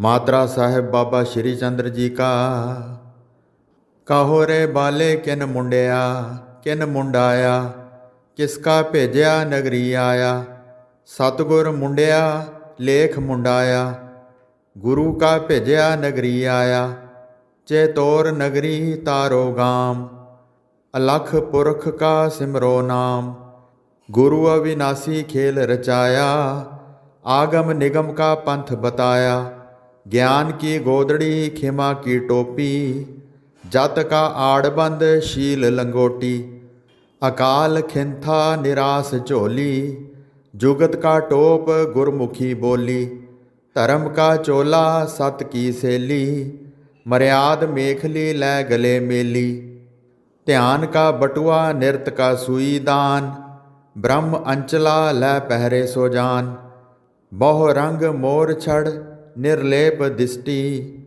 ਮਾਤਰਾ ਸਾਹਿਬ ਬਾਬਾ ਸ਼੍ਰੀ ਚੰਦਰ ਜੀ ਕਾ। ਕਹੋ ਰੇ ਬਾਲੇ ਕਿਨ ਮੁੰਡਿਆ, ਕਿਨ ਮੁੰਡਾਇਆ, ਕਿਸ ਕਾ ਭੇਜਿਆ ਨਗਰੀ ਆਇਆ। ਸਤਗੁਰ ਮੁੰਡਿਆ, ਲੇਖ ਮੁੰਡਾਇਆ, ਗੁਰੂ ਕਾ ਭੇਜਿਆ ਨਗਰੀ ਆਇਆ। ਚੇਤੋਰ ਨਗਰੀ ਤਾਰੋ ਗਾਮ, ਅਲਖ ਪੁਰਖ ਕਾ ਸਿਮਰੋ ਨਾਮ। ਗੁਰੂ ਅਵਿਨਾਸੀ ਖੇਲ ਰਚਾਇਆ, ਆਗਮ ਨਿਗਮ ਕਾ ਪੰਥ ਬਤਾਇਆ। ਗਿਆਨ ਕੀ ਗੋਦੜੀ ਖਿਮਾ ਕੀ ਟੋਪੀ, ਜਤ ਕਾ ਆੜਬੰਦ ਸ਼ੀਲ ਲੰਗੋਟੀ, ਅਕਾਲ ਖਿੰਥਾ ਨਿਰਾਸ ਝੋਲੀ, ਜੁਗਤ ਕਾ ਟੋਪ ਗੁਰਮੁਖੀ ਬੋਲੀ, ਧਰਮ ਕਾ ਚੋਲਾ ਸਤ ਕੀ ਸੇਲੀ, ਮਰਿਆਦ ਮੇਖਲੀ ਲੈ ਗਲੇ ਮੇਲੀ। ਧਿਆਨ ਕਾ ਬਟੂਆ ਨਿਰਤ ਕਾ ਸੂਈ ਦਾਨ, ਬ੍ਰਹਮ ਅੰਚਲਾ ਲੈ ਪਹਿਰੇ ਸੋ ਜਾਨ, ਬਹੁ ਰੰਗ ਮੋਰ ਛੜ ਨਿਰਲੇਪ ਦਿਸਟੀ,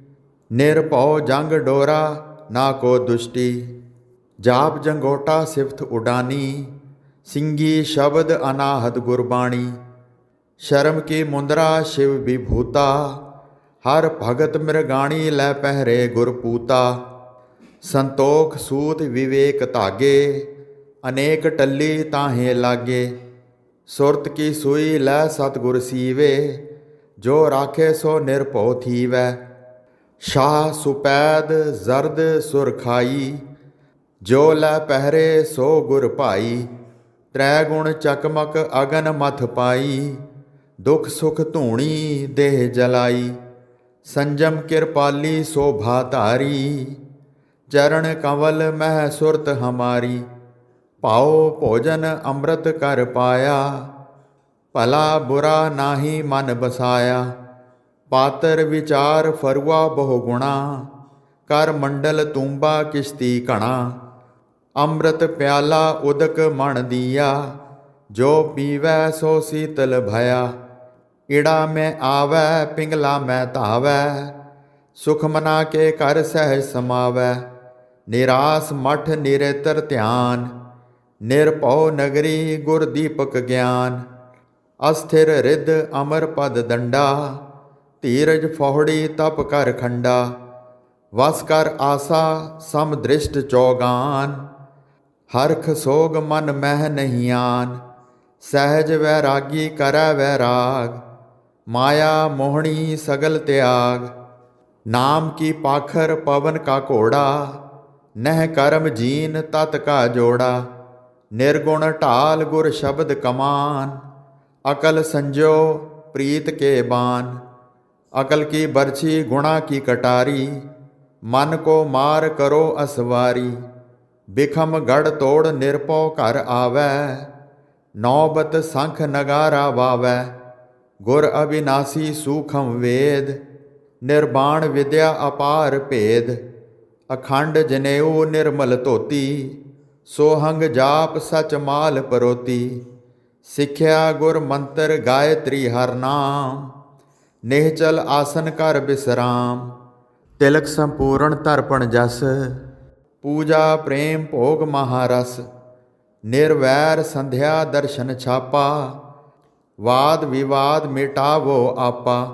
ਨਿਰਭਉ ਜੰਗ ਡੋਰਾ, ਨਾ ਕੋ ਦੁਸ਼ਟੀ। ਜਾਪ ਜੰਗੋਟਾ ਸਿਫਤ ਉਡਾਨੀ, ਸਿੰਗੀ ਸ਼ਬਦ ਅਨਾਹਦ ਗੁਰਬਾਣੀ। ਸ਼ਰਮ ਕੀ ਮੁੰਦਰਾ ਸ਼ਿਵ ਵਿਭੂਤਾ, ਹਰ ਭਗਤ ਮਿਰਗਾਣੀ ਲੈ ਪਹਿਰੇ ਗੁਰਪੂਤਾ। ਸੰਤੋਖ ਸੂਤ ਵਿਵੇਕ ਧਾਗੇ, ਅਨੇਕ ਟੱਲੀ ਤਾਹੇ ਲਾਗੇ। ਸੁਰਤ ਕੀ ਸੂਈ ਲੈ ਸਤਗੁਰ ਸੀਵੇ ਜੋ ਰਾਖੇ ਸੋ ਨਿਰਭਉ ਥੀਵੈ ਸ਼ਾਹ ਸੁਪੈਦ ਜ਼ਰਦ ਸੁਰਖਾਈ ਜੋ ਲੈ ਪਹਿਰੇ ਸੋ ਗੁਰ ਭਾਈ ਤ੍ਰੈ ਗੁਣ ਚਕਮਕ ਅਗਨ ਮਥ ਪਾਈ ਦੁਖ ਸੁਖ ਧੂਣੀ ਦੇਹ ਜਲਾਈ ਸੰਜਮ ਕਿਰਪਾਲੀ ਸੋਭਾ ਧਾਰੀ ਚਰਨ ਕਵਲ ਮਹਿ ਸੁਰਤ ਹਮਾਰੀ ਪਾਓ ਭੋਜਨ ਅੰਮ੍ਰਿਤ ਕਰ ਪਾਇਆ ਭਲਾ ਬੁਰਾ ਨਾਹੀ ਮਨ ਬਸਾਇਆ। ਪਾਤਰ ਵਿਚਾਰ ਫਰਵਾ ਬਹੁ ਗੁਣਾ। ਕਰ ਮੰਡਲ ਤੂੰਬਾ ਕਿਸ਼ਤੀ ਘਣਾ। ਅੰਮ੍ਰਿਤ ਪਿਆਲਾ ਉਦਕ ਮਣ ਦੀਆ। ਜੋ ਪੀਵੈ ਸੋ ਸੀਤਲ ਭਇਆ। ਈੜਾ ਮੈਂ ਆਵੈ, ਪਿੰਗਲਾ ਮੈਂ ਧਾਵੈ। ਸੁਖ ਮਨਾ ਕੇ ਕਰ ਸਹਿਜ ਸਮਾਵੈ। ਨਿਰਾਸ ਮਠ ਨਿਰੇਤਰ ਧਿਆਨ। ਨਿਰਭਉ ਨਗਰੀ ਗੁਰ ਦੀਪਕ ਗਿਆਨ। ਅਸਥਿਰ ਰਿੱਧ ਅਮਰ ਪਦ ਦੰਡਾ, ਧੀਰਜ ਫੋਹੜੀ ਤਪ ਕਰ ਖੰਡਾ। ਵਸ ਕਰ ਆਸਾ ਸਮਦ੍ਰਿਸ਼ਟ ਚੌਗਾਨ, ਹਰਖ ਸੋਗ ਮਨ ਮਹਿ ਨਹੀਂ ਆਨ। ਸਹਿਜ ਵੈਰਾਗੀ ਕਰੈ ਵੈਰਾਗ, ਮਾਇਆ ਮੋਹਣੀ ਸਗਲ ਤਿਆਗ। ਨਾਮ ਕੀ ਪਾਖਰ ਪਵਨ ਕਾ ਘੋੜਾ, ਨਹਿ ਕਰਮ ਜੀਨ ਤਤ ਕਾ ਜੋੜਾ। ਨਿਰਗੁਣ ਢਾਲ ਗੁਰ ਸ਼ਬਦ ਕਮਾਨ। ਅਕਲ ਸੰਜੋ ਪ੍ਰੀਤ ਕੇ ਬਾਨ। ਅਕਲ ਕੀ ਬਰਛੀ ਗੁਣਾ ਕੀ ਕਟਾਰੀ। ਮਨ ਕੋ ਮਾਰ ਕਰੋ ਅਸਵਾਰੀ। ਬਿਖਮ ਗੜ ਤੋੜ ਨਿਰਪਉ ਘਰ ਆਵੈ। ਨੌਬਤ ਸੰਖ ਨਗਾਰਾ ਵਾਵੈ। ਗੁਰ ਅਬਿਨਾਸੀ ਸੂਖਮ ਵੇਦ। ਨਿਰਬਾਣ ਵਿਦਿਆ ਅਪਾਰ ਭੇਦ। ਅਖੰਡ ਜਨੇਊ ਨਿਰਮਲ ਧੋਤੀ। ਸੋਹੰਗ ਜਾਪ ਸਚ ਮਾਲ ਪਰੋਤੀ। ਸਿੱਖਿਆ ਗੁਰ ਮੰਤਰ ਗਾਇਤਰੀ ਹਰ ਨਾਮ ਨਿਹਚਲ ਆਸਨ ਕਰ ਬਿਸਰਾਮ, ਤਿਲਕ ਸੰਪੂਰਨ ਧਰਪਣ ਜਸ, ਪੂਜਾ ਪ੍ਰੇਮ ਭੋਗ ਮਹਾਰਸ, ਨਿਰਵੈਰ ਸੰਧਿਆ ਦਰਸ਼ਨ ਛਾਪਾ, ਵਾਦ ਵਿਵਾਦ ਮਿਟਾਵੋ ਆਪਾ,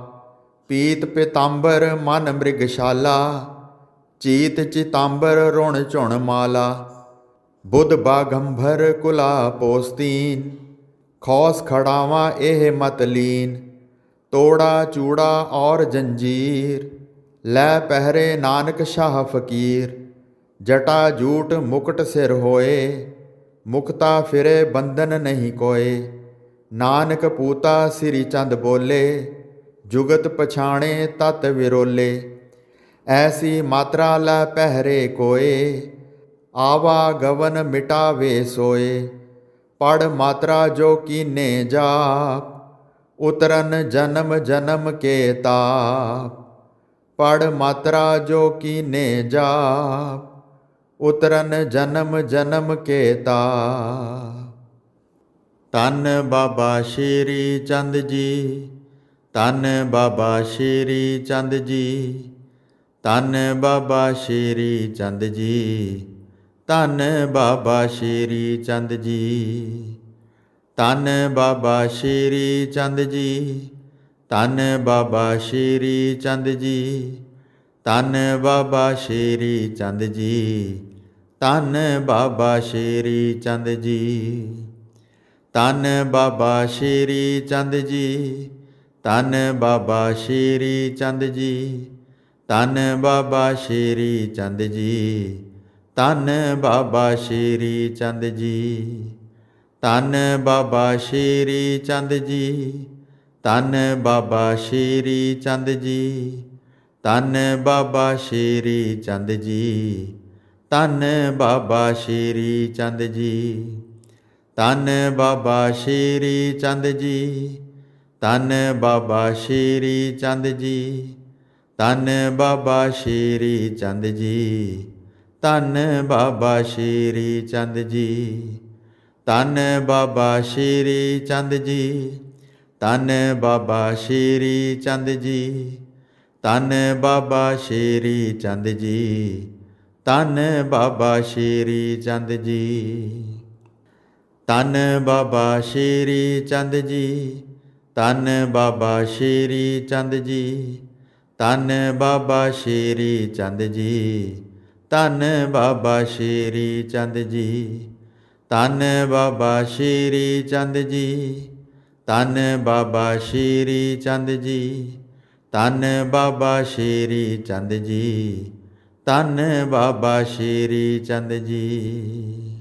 ਪੀਤ ਪਿਤਾੰਬਰ ਮਨ ਮ੍ਰਿਗਸ਼ਾਲਾ, ਚੀਤ ਚਿਤਾੰਬਰ ਰੁਣ ਝੁਣ ਮਾਲਾ, ਬੁੱਧ ਬਾਗੰਭਰ ਕੁਲਾ ਪੋਸਤੀਨ। ਖੌਸ ਖੜਾਵਾ ਇਹ ਮਤਲੀਨ ਤੋੜਾ ਚੂੜਾ ਔਰ ਜੰਜੀਰ, ਲੈ ਪਹਿਰੇ ਨਾਨਕ ਸ਼ਾਹ ਫਕੀਰ, ਜਟਾ ਜੂਟ ਮੁਕਟ ਸਿਰ ਹੋਏ, ਮੁਕਤਾ ਫਿਰੇ ਬੰਧਨ ਨਹੀਂ ਕੋਏ, ਨਾਨਕ ਪੂਤਾ ਸ੍ਰੀ ਚੰਦ ਬੋਲੇ, ਜੁਗਤ ਪਛਾਣੇ ਤਤ ਵਿਰੋਲੇ, ਐਸੀ ਮਾਤਰਾ ਲੈ ਪਹਿਰੇ ਕੋਏ, ਆਵਾ ਗਵਨ ਮਿਟਾਵੇ ਸੋਏ ਪੜ ਮਾਤਰਾ ਜੋ ਕੀਨੇ ਜਾਪ, ਉਤਰਨ ਜਨਮ ਜਨਮ ਕੇ ਤਾਪ। ਪੜ ਮਾਤਰਾ ਜੋ ਕੀਨੇ ਜਾਪ, ਉਤਰਨ ਜਨਮ ਜਨਮ ਕੇ ਤਾਪ। ਤਨ ਬਾਬਾ ਸ਼੍ਰੀ ਚੰਦ ਜੀ ਤਨ ਬਾਬਾ ਸ਼੍ਰੀ ਚੰਦ ਜੀ ਤਨ ਬਾਬਾ ਸ਼੍ਰੀ ਚੰਦ ਜੀ। ਧੰਨ ਬਾਬਾ ਸ਼੍ਰੀ ਚੰਦ ਜੀ। ਧੰਨ ਬਾਬਾ ਸ਼੍ਰੀ ਚੰਦ ਜੀ। ਧੰਨ ਬਾਬਾ ਸ਼੍ਰੀ ਚੰਦ ਜੀ। ਧੰਨ ਬਾਬਾ ਸ਼੍ਰੀ ਚੰਦ ਜੀ। ਧੰਨ ਬਾਬਾ ਸ਼੍ਰੀ ਚੰਦ ਜੀ। ਧੰਨ ਬਾਬਾ ਸ਼੍ਰੀ ਚੰਦ ਜੀ। ਧੰਨ ਬਾਬਾ ਸ਼੍ਰੀ ਚੰਦ ਜੀ। ਧੰਨ ਬਾਬਾ ਸ਼੍ਰੀ ਚੰਦ ਜੀ। ਧੰਨ ਬਾਬਾ ਸ਼੍ਰੀ ਚੰਦ ਜੀ। ਧੰਨ ਬਾਬਾ ਸ਼੍ਰੀ ਚੰਦ ਜੀ। ਧੰਨ ਬਾਬਾ ਸ਼੍ਰੀ ਚੰਦ ਜੀ। ਧੰਨ ਬਾਬਾ ਸ਼੍ਰੀ ਚੰਦ ਜੀ। ਧੰਨ ਬਾਬਾ ਸ਼੍ਰੀ ਚੰਦ ਜੀ। ਧੰਨ ਬਾਬਾ ਸ਼੍ਰੀ ਚੰਦ ਜੀ। ਧੰਨ ਬਾਬਾ ਸ਼੍ਰੀ ਚੰਦ ਜੀ। ਧੰਨ ਬਾਬਾ ਸ਼੍ਰੀ ਚੰਦ ਜੀ। ਧੰਨ ਬਾਬਾ ਸ਼੍ਰੀ ਚੰਦ ਜੀ। ਧੰਨ ਬਾਬਾ ਸ਼੍ਰੀ ਚੰਦ ਜੀ। ਧੰਨ ਬਾਬਾ ਸ਼੍ਰੀ ਚੰਦ ਜੀ। ਧੰਨ ਬਾਬਾ ਸ਼੍ਰੀ ਚੰਦ ਜੀ। ਧੰਨ ਬਾਬਾ ਸ਼੍ਰੀ ਚੰਦ ਜੀ। ਧੰਨ ਬਾਬਾ ਸ਼੍ਰੀ ਚੰਦ ਜੀ। ਧੰਨ ਬਾਬਾ ਸ਼੍ਰੀ ਚੰਦ ਜੀ। ਧੰਨ ਬਾਬਾ ਸ਼੍ਰੀ ਚੰਦ ਜੀ। ਧੰਨ ਬਾਬਾ ਸ਼੍ਰੀ ਚੰਦ ਜੀ। ਧੰਨ ਬਾਬਾ ਸ਼੍ਰੀ ਚੰਦ ਜੀ। ਧੰਨ ਬਾਬਾ ਸ਼੍ਰੀ ਚੰਦ ਜੀ। ਧੰਨ ਬਾਬਾ ਸ਼੍ਰੀ ਚੰਦ ਜੀ। ਧੰਨ ਬਾਬਾ ਸ਼੍ਰੀ ਚੰਦ ਜੀ।